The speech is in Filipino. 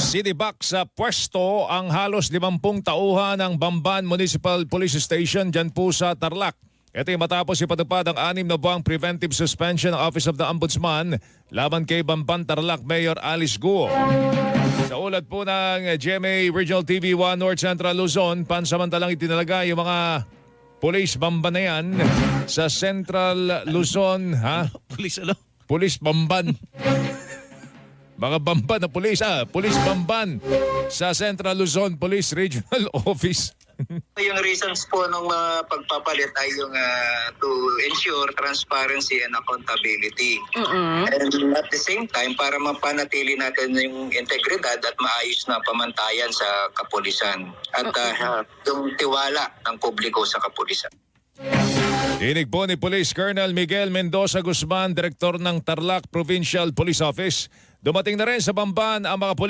Sinibak sa pwesto ang halos 50 tauhan ng Bamban Municipal Police Station dyan po sa Tarlac. Ito matapos ipatupad ang anim na buwang preventive suspension ng Office of the Ombudsman laban kay Bamban Tarlac Mayor Alice Guo. Sa ulat po ng GMA Regional TV 1 North Central Luzon, pansamantalang itinalaga yung mga police Bamban na yan sa Central Luzon, ha? Police ano? Police Bamban. Mga Bamban na police, ah, Police Bamban sa Central Luzon Police Regional Office. Yung reasons po ng mga pagpapalit ay yung ah, to ensure transparency and accountability. And at the same time, para mapanatili natin yung integridad at maayos na pamantayan sa kapulisan. At ah, yung tiwala ng publiko sa kapulisan. Dinig po ni Police Colonel Miguel Mendoza Guzman, Direktor ng Tarlac Provincial Police Office. Dumating na rin sa Bamban ang mga police